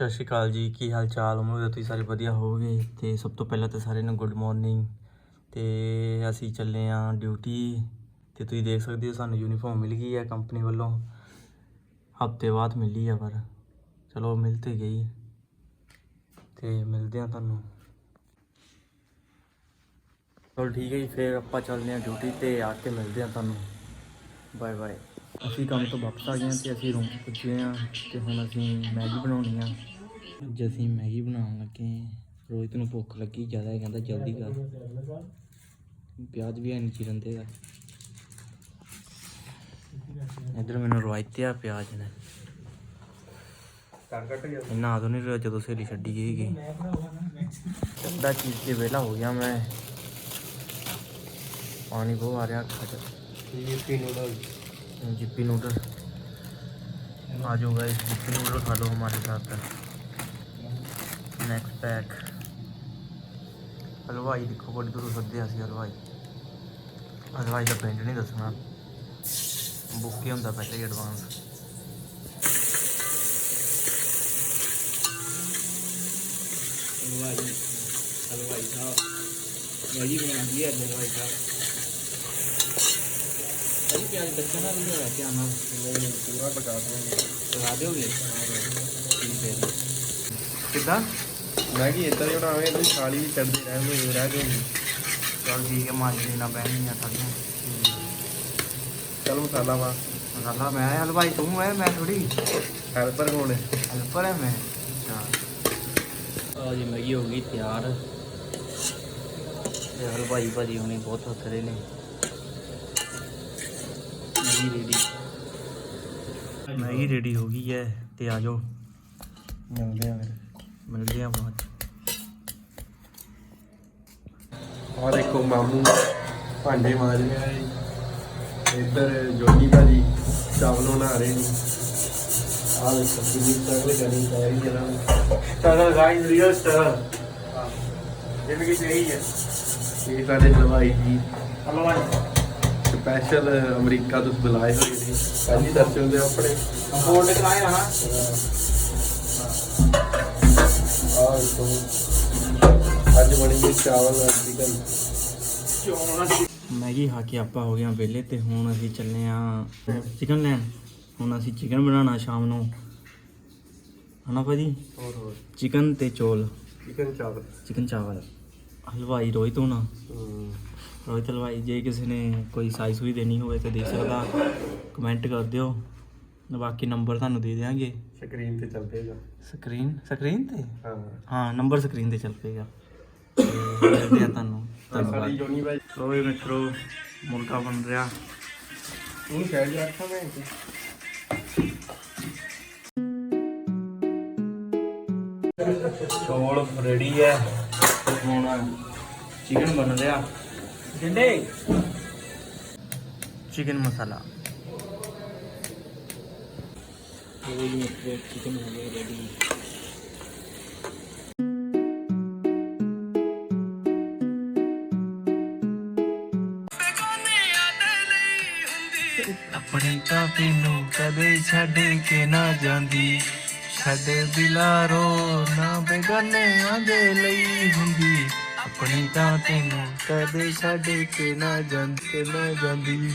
ਸਤਿ ਸ਼੍ਰੀ ਅਕਾਲ ਜੀ, ਕੀ ਹਾਲ ਚਾਲ? ਉਮਰ ਹੈ ਤੁਸੀਂ ਸਾਰੇ ਵਧੀਆ ਹੋਵੋਗੇ। ਤੇ ਸਭ ਤੋਂ ਪਹਿਲਾਂ ਤਾਂ ਸਾਰਿਆਂ ਨੂੰ ਗੁੱਡ ਮਾਰਨਿੰਗ ਤੇ ਅਸੀਂ ਚੱਲੇ ਆਂ ਡਿਊਟੀ ਤੇ ਤੁਸੀਂ ਦੇਖ ਸਕਦੇ ਹੋ ਸਾਨੂੰ ਯੂਨੀਫਾਰਮ ਮਿਲ ਗਈ ਹੈ ਕੰਪਨੀ ਵੱਲੋਂ। ਹਫ਼ਤੇ ਬਾਅਦ ਮਿਲੀ ਆ ਪਰ ਚਲੋ ਮਿਲ ਤੇ ਗਈ। ਤੇ ਮਿਲਦੇ ਆ ਤੁਹਾਨੂੰ। ਚਲੋ ਠੀਕ ਹੈ ਜੀ, ਫਿਰ ਆਪਾਂ ਚੱਲਦੇ ਆਂ ਡਿਊਟੀ ਤੇ ਆ ਕੇ ਮਿਲਦੇ ਆ ਤੁਹਾਨੂੰ। ਬਾਏ ਬਾਏ ਅਸੀਂ ਕੰਮ ਤੋਂ ਵਾਪਸ ਆ ਗਏ ਹਾਂ ਤੇ ਅਸੀਂ ਰੂਮ 'ਚ ਪੁੱਜੇ ਹਾਂ ਤੇ ਹੁਣ ਅਸੀਂ ਮੈਗੀ ਬਣਾਉਣੀ ਆ। ਅੱਜ ਅਸੀਂ ਮੈਗੀ ਬਣਾਉਣ ਲੱਗੇ ਹਾਂ। ਰੋਹਿਤ ਨੂੰ ਭੁੱਖ ਲੱਗੀ ਜ਼ਿਆਦਾ ਕਹਿੰਦਾ ਜਲਦੀ ਕਰ। ਪਿਆਜ਼ ਵੀ ਨਹੀਂ ਚਿਰਨ ਦੇਗਾ ਇਧਰ ਮੈਨੂੰ ਰਵਾਇਤ ਆ ਪਿਆਜ਼ ਨੇ। ਇੰਨਾ ਆਦੋ ਨਹੀਂ ਰਿਹਾ ਜਦੋਂ ਸਹੇਲੀ ਛੱਡੀ ਗਈ ਗਈ ਅੱਧਾ ਚੀਜ਼ ਤੇ ਵੇਲਾ ਹੋ ਗਿਆ ਮੈਂ। ਪਾਣੀ ਬਹੁਤ ਆ ਰਿਹਾ ਅੱਖਾਂ 'ਚ। जिप्पी नूडल आ जाओ गाइस जिप्पी नूडल खा लो हमारे साथ नेक्स्ट पैक हलवाई दिक्खो बड़ी दूर सद्दे असी हलवाई हलवाई का पिंड नहीं दसना बुक ही होंदा पहले ही एडवांस हलवाई हलवाई साहब मैगी बना दी है हलवाई साहब अरे प्याज कच्चा ना भी है क्या नाम ਪੂਰਾ ਪਕਾ ਦਵਾਂਗੇ लगा दोगे ठीक है जी कितना ਮੈਗੀ ਇਦਾਂ ਦੀ ਬਣਾਵਾਂਗੇ ਤੁਸੀਂ ਥਾਲੀ ਵੀ ਚੜਦੇ ਰਹਿੰਦੇ ਰਹਿ ਜਾਓਗੇ चल ठीक है मार देना पैनी थोड़ी ਚਲ ਮਸਾਲਾ ਵਾ मसाला मैं हलवाई तू है मैं थोड़ी ਹੈਲਪਰ ਕੋਣ ਹੈ हेल्पर है मैं अच्छा जी मैगी हो गई तैयार ਤੇ ਹਲਵਾਈ ਭਾਜੀ ਹੁਣੇ ਬਹੁਤ ਹੱਸ ਰਹੇ ਨੇ ਮੈਗੀ ਰੈਡੀ ਮੈਗੀ ਰੈਡੀ ਹੋ ਗਈ ਹੈ ਤੇ ਆ ਜਾਓ। ਮਿਲਦੇ ਆ ਮਿਲਦੇ ਆ ਬਾਅਦ। ਫਿਰ ਆ ਦੇਖੋ ਮਾਮੂ ਭਾਂਡੇ ਮਾਜ ਰਿਹਾ ਹੈ ਇੱਧਰ ਜੋਨੀ ਭਾਜੀ ਚਾਵਲ ਬਣਾ ਰਹੇ ਨੇ। ਆ ਦੇਖੋ ਕਿੰਨੀ ਸਟਰਗਲ ਕਰਨੀ ਪੈ ਰਹੀ ਹੈ ਨਾ। ਸਟਰਗਲ ਗਾਇਸ ਰੀਅਲ ਸਟਰਗਲ ਜ਼ਿੰਦਗੀ ਚ ਇਹੀ ਹੈ। ਇਹ ਸਾਡੇ ਹਲਵਾਈ ਜੀ ਹਲਵਾਈ। ਸਪੈਸ਼ਲ ਅਮਰੀਕਾ ਤੋਂ ਬੁਲਾਏ ਹੋਏ ਨੇ। ਪਹਿਲੀ ਦਰਸ਼ਨ ਦੇ ਆਪਣੇ। ਬੋਰਡ ਕਰਾਏ ਹਾਂ। ਅੱਜ ਬਣੇਗੇ ਚਾਵਲ ਚਿਕਨ ਮੈਗੀ ਖਾ ਕੇ ਆਪਾਂ ਹੋ ਗਏ ਹਾਂ ਵਿਹਲੇ ਤੇ ਹੁਣ ਅਸੀਂ ਚੱਲੇ ਆ ਚਿਕਨ ਲੈਣ। ਹੁਣ ਅਸੀਂ ਚਿਕਨ ਬਣਾਉਣਾ ਸ਼ਾਮ ਨੂੰ। ਹਨਾ ਭਾਜੀ? ਹੋਰ ਹੋਰ। ਚਿਕਨ ਤੇ ਚੋਲ। ਚਿਕਨ ਚਾਵਲ। ਚਿਕਨ ਚਾਵਲ। ਹਲਵਾਈ ਰੋਹਿਤ ਹੋਣਾ ਹੂੰ। ਰੋਹਿਤ ਹਲਵਾਈ ਜੇ ਕਿਸੇ ਨੇ ਕੋਈ ਸਾਈਜ਼ ਵੀ ਦੇਣੀ ਹੋਵੇ ਤਾਂ ਦੇ ਸਕਦਾ। ਕਮੈਂਟ ਕਰ ਦਿਓ। ਬਾਕੀ ਨੰਬਰ ਤੁਹਾਨੂੰ ਦੇ ਦਿਆਂਗੇ। ਸਕਰੀਨ ਤੇ ਚੱਲ ਪਏਗਾ। ਸਕਰੀਨ ਸਕਰੀਨ ਤੇ? ਹਾਂ। ਹਾਂ ਨੰਬਰ ਸਕਰੀਨ ਤੇ ਚੱਲ ਪਏਗਾ। ਮਿਲਦੇ ਆ ਤੁਹਾਨੂੰ। ਸਾਡੀ ਜੋਨੀ ਬਾਈ ਇਹ ਮਿੱਤਰੋ ਮੁਰਗਾ ਬਣ ਰਿਹਾ। ਤੂੰ ਸ਼ਾਇਦ ਰੱਖਾਂ ਮੈਂ। ਚੌਲ ਰੈਡੀ ਹੈ। ਹੁਣ ਚਿਕਨ ਬਣ ਰਿਹਾ। ਜਿੰਦੇ ਚਿਕਨ ਮਸਾਲਾ ਇਹ ਮਿੱਤਰੋ ਚਿਕਨ ਹੋ ਗਿਆ ਰੈਡੀ ਆਪਣੀ ਤਾਂ ਤੈਨੂੰ ਕਦੇ ਛੱਡ ਕੇ ਨਾ ਜਾਂਦੀ ਛੱਡ ਦਿਲਾਰੋ ਨਾ ਬੇਗਾਨਿਆਂ ਦੇ ਲਈ ਹੁੰਦੀ ਆਪਣੀ ਤਾਂ ਤੈਨੂੰ ਕਦੇ ਛੱਡ ਕੇ ਨਾ ਜਾਂਦੀ ਨਾ ਜਾਂਦੀ।